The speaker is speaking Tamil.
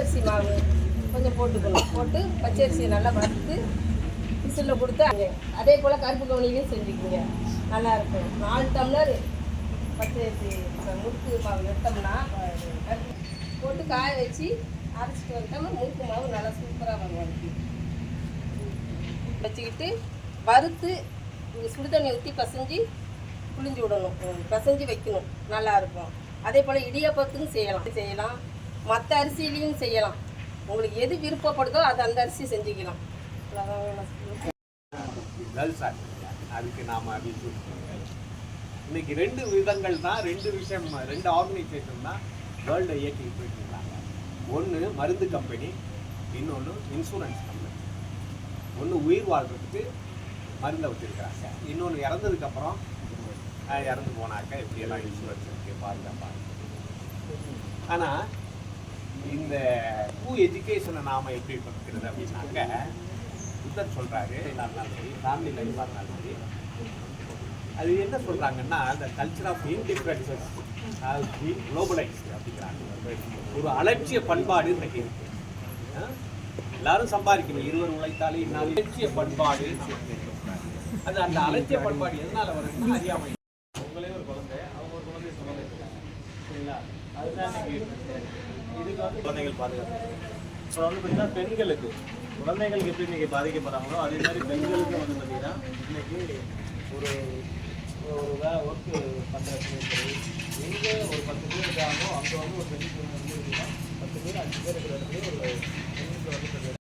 பச்சரிசி மாவு கொஞ்சம் போட்டுக்கணும். போட்டு பச்சரிசியை நல்லா வறுத்து விசிலில் கொடுத்து அங்கே அதே போல் கருப்பு கவுனிலையும் செஞ்சுக்கோங்க. நல்லா இருக்கும். நாலு டம்ளர் பச்சரிசி முறுக்கு மாவு எடுத்தோம்னா கருப்பு போட்டு காய வச்சு அரைச்சிட்டு வந்துட்டோம்னா முறுக்கு மாவு நல்லா சூப்பராக வரும் வச்சுக்கிட்டு வறுத்து சுடுதண்ணி சுடு தண்ணி ஊற்றி பசைஞ்சு புளிஞ்சு விடணும். ம், பசைஞ்சு வைக்கணும். நல்லா இருக்கும். அதே போல் இடியாப்பத்துக்கும் செய்யலாம். செய்யலாம். மற்ற அரிசிலையும் செய்யலாம். உங்களுக்கு எது விருப்பப்படுதோ அது அந்த அரிசி செஞ்சுக்கலாம். அதுக்கு நாம் அப்படின்னு இன்னைக்கு ரெண்டு விதங்கள் தான் ரெண்டு விஷயம் ரெண்டு ஆர்கனைசேஷன் தான் வேர்ல்டை இயக்கிட்டு போயிட்டு இருக்காங்க ஒன்று மருந்து கம்பெனி இன்னொன்று இன்சூரன்ஸ் கம்பெனி ஒன்று உயிர் வாழ்றதுக்கு மருந்தை வச்சுருக்கிறாங்க. இன்னொன்று இறந்ததுக்கப்புறம் இறந்து போனாக்க இப்படியெல்லாம் இன்சூரன்ஸ் இருக்குது பாதுகாப்பாக ஆனால் இந்த பூ எஜுகேஷனை நாம் எப்படி பார்க்கிறது அப்படின்னாக்க புத்தர் சொல்கிறாரு இருந்தாலும் சரி ஃபேமிலி லைஃபாக இருந்தாலும் சரி. அது என்ன சொல்கிறாங்கன்னா அந்த கல்ச்சர் ஆஃப் இன்டிஃபரன்சஸ் குளோபலைஸ் அப்படிங்கிறாங்க. ஒரு அலட்சிய பண்பாடு இன்றைக்கு இருக்கு எல்லாரும் சம்பாதிக்கணும். இருவர் உழைத்தாலே இந்நாள் அலட்சிய பண்பாடு. அது அந்த அலட்சிய பண்பாடு எதனால வருதுன்னா அறியாமை சரிங்களா அதுதான் இதுக்கு வந்து குழந்தைகள் பாதுகாப்பு. இப்போ வந்து பார்த்தீங்கன்னா பெண்களுக்கு குழந்தைகளுக்கு எப்படி இன்னைக்கு பாதிக்கப்படுறாங்களோ அதே மாதிரி பெண்களுக்கும் வந்து பார்த்தீங்கன்னா இன்னைக்கு ஒரு ஒரு வே ஒர்க்கு பண்ணுறது சரி எங்கே ஒரு பத்து பேர் இருக்காங்களோ அங்கே வந்து ஒரு பெண்ணுக்கு வந்து பத்து பேர் அஞ்சு பேர் இருக்கிற இடத்துல ஒரு பெண்ணுக்கு வந்து